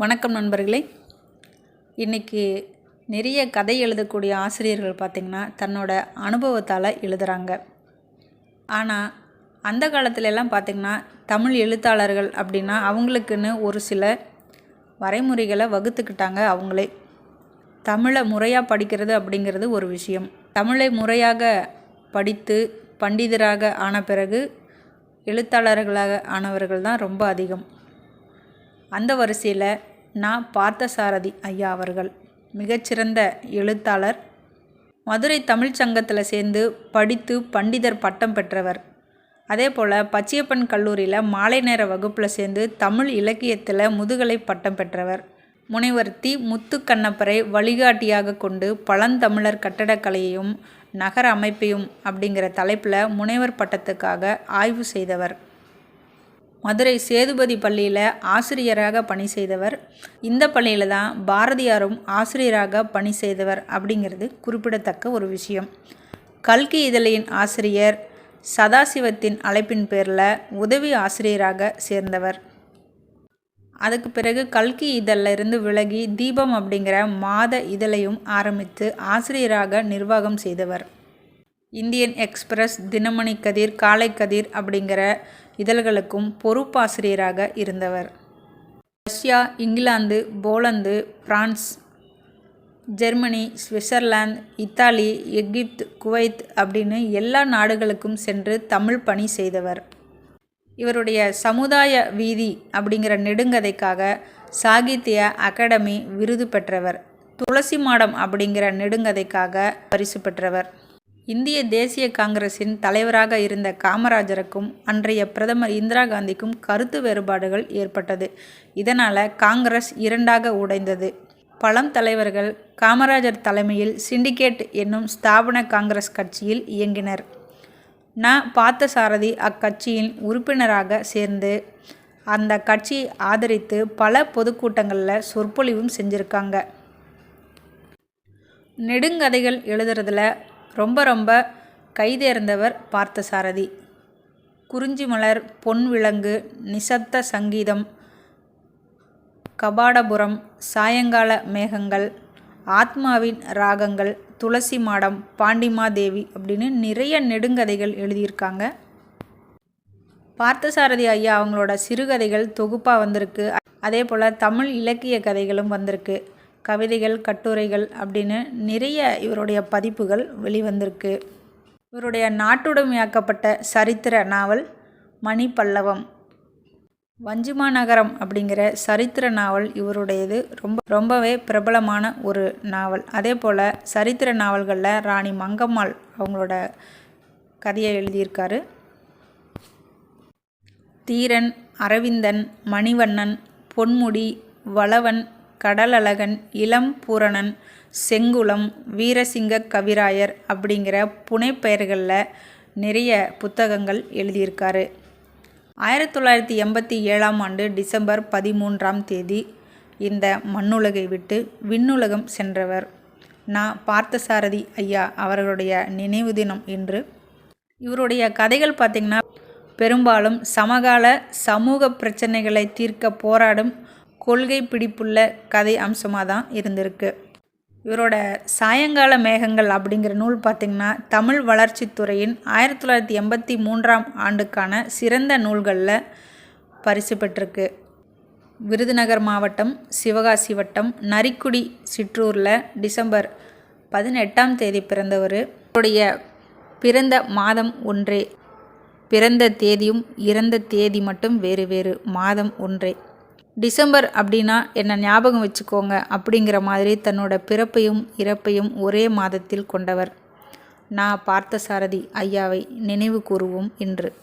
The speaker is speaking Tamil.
வணக்கம் நண்பர்களே. இன்றைக்கி நிறைய கதை எழுதக்கூடிய ஆசிரியர்கள் பார்த்திங்கன்னா தன்னோட அனுபவத்தால் எழுதுகிறாங்க ஆனால் அந்த காலத்திலெல்லாம் பார்த்திங்கன்னா தமிழ் எழுத்தாளர்கள் அப்படின்னா அவங்களுக்குன்னு ஒரு சில வரைமுறைகளை வகுத்துக்கிட்டாங்க அவங்களே. தமிழை முறையாக படிக்கிறது அப்படிங்கிறது ஒரு விஷயம். தமிழை முறையாக படித்து பண்டிதராக ஆன பிறகு எழுத்தாளர்களாக ஆனவர்கள் தான் ரொம்ப அதிகம். அந்த வரிசையில் நான் பார்த்தசாரதி ஐயா அவர்கள் மிகச்சிறந்த எழுத்தாளர் மதுரை தமிழ்ச் சங்கத்தில் சேர்ந்து படித்து பண்டிதர் பட்டம் பெற்றவர். அதே போல் பச்சியப்பன் கல்லூரியில் மாலை நேர வகுப்பில் சேர்ந்து தமிழ் இலக்கியத்தில் முதுகலை பட்டம் பெற்றவர். முனைவர் தி. முத்துக்கண்ணப்பரை வழிகாட்டியாக கொண்டு பழந்தமிழர் கட்டடக்கலையையும் நகர அமைப்பையும் அப்படிங்கிற தலைப்பில் முனைவர் பட்டத்துக்காக ஆய்வு செய்தவர். மதுரை சேதுபதி பள்ளியில் ஆசிரியராக பணி செய்தவர். இந்த பள்ளியில் தான் பாரதியாரும் ஆசிரியராக பணி செய்தவர் அப்படிங்கிறது குறிப்பிடத்தக்க ஒரு விஷயம். கல்கி இதழின் ஆசிரியர் சதாசிவத்தின் அழைப்பின் பேரில் உதவி ஆசிரியராக சேர்ந்தவர். அதுக்கு பிறகு கல்கி இதழில் இருந்து விலகி தீபம் அப்படிங்கிற மாத இதழையும் ஆரம்பித்து ஆசிரியராக நிர்வாகம் செய்தவர். இந்தியன் எக்ஸ்பிரஸ் தினமணி கதிர் காலை கதிர் அப்படிங்கிற இதழ்களுக்கும் பொறுப்பாசிரியராக இருந்தவர். Russia England Poland France Germany Switzerland Italy Egypt Kuwait அப்படின்னு எல்லா நாடுகளுக்கும் சென்று தமிழ் பணி செய்தவர். இவருடைய சமுதாய வீதி அப்படிங்கிற நெடுங்கதைக்காக சாகித்ய அகாடமி விருது பெற்றவர். துளசி மாடம் அப்படிங்கிற நெடுங்கதைக்காக பரிசு பெற்றவர். இந்திய தேசிய காங்கிரசின் தலைவராக இருந்த காமராஜருக்கும் அன்றைய பிரதமர் இந்திரா காந்திக்கும் கருத்து வேறுபாடுகள் ஏற்பட்டது. இதனால் காங்கிரஸ் இரண்டாக உடைந்தது. பழம் தலைவர்கள் காமராஜர் தலைமையில் சிண்டிகேட் என்னும் ஸ்தாபன காங்கிரஸ் கட்சியில் இயங்கினர். ந. பார்த்தசாரதி அக்கட்சியின் உறுப்பினராக சேர்ந்து அந்த கட்சியை ஆதரித்து பல பொதுக்கூட்டங்களில் சொற்பொழிவும் செஞ்சுருக்காங்க. நெடுங்கதைகள் எழுதுறதுல ரொம்ப ரொம்ப கைதேர்ந்தவர் பார்த்தசாரதி. குறிஞ்சி மலர் பொன் விலங்கு நிசப்த சங்கீதம் கபாடபுரம் சாயங்கால மேகங்கள் ஆத்மாவின் ராகங்கள் துளசி மாடம் பாண்டிமாதேவி அப்படின்னு நிறைய நெடுங்கதைகள் எழுதியிருக்காங்க. பார்த்தசாரதி ஐயா அவங்களோட சிறுகதைகள் தொகுப்பாக வந்திருக்கு. அதே போல் தமிழ் இலக்கிய கதைகளும் வந்திருக்கு. கவிதைகள் கட்டுரைகள் அப்படின்னு நிறைய இவருடைய பதிப்புகள் வெளிவந்திருக்கு. இவருடைய நாட்டுடைமையாக்கப்பட்ட சரித்திர நாவல் மணி பல்லவம் வஞ்சிமா நகரம் அப்படிங்கிற சரித்திர நாவல் இவருடையது. ரொம்ப ரொம்பவே பிரபலமான ஒரு நாவல். அதே போல் சரித்திர நாவல்களில் ராணி மங்கம்மாள் அவங்களோட கதையை எழுதியிருக்காரு. தீரன் அரவிந்தன் மணிவண்ணன் பொன்முடி வளவன் கடலழகன் இளம் பூரணன் செங்குளம் வீரசிங்க கவிராயர் அப்படிங்கிற புனைப்பெயர்களில் நிறைய புத்தகங்கள் எழுதியிருக்காரு. ஆயிரத்தி தொள்ளாயிரத்தி எண்பத்தி ஏழாம் ஆண்டு டிசம்பர் பதிமூன்றாம் தேதி இந்த மண்ணுலகை விட்டு விண்ணுலகம் சென்றவர் நான் பார்த்தசாரதி ஐயா அவர்களுடைய நினைவு தினம் இன்று. இவருடைய கதைகள் பார்த்திங்கன்னா பெரும்பாலும் சமகால சமூக பிரச்சனைகளை தீர்க்க போராடும் கொள்கை பிடிப்புள்ள கதை அம்சமாக தான் இருந்திருக்கு. இவரோட சாயங்கால மேகங்கள் அப்படிங்கிற நூல் பார்த்திங்கன்னா தமிழ் வளர்ச்சித்துறையின் ஆயிரத்தி தொள்ளாயிரத்தி எண்பத்தி மூன்றாம் ஆண்டுக்கான சிறந்த நூல்களில் பரிசு பெற்றிருக்கு. விருதுநகர் மாவட்டம் சிவகாசி வட்டம் நரிக்குடி சிற்றூரில் டிசம்பர் பதினெட்டாம் தேதி பிறந்தவர். அவருடைய பிறந்த மாதம் ஒன்றே. பிறந்த தேதியும் இறந்த தேதி மட்டும் வேறு வேறு மாதம் ஒன்றே. டிசம்பர் அப்படின்னா என்னை ஞாபகம் வச்சுக்கோங்க அப்படிங்கிற மாதிரி தன்னோட பிறப்பையும் இறப்பையும் ஒரே மாதத்தில் கொண்டவர். நான் பார்த்த சாரதி ஐயாவை நினைவு கூறுவோம் இன்று.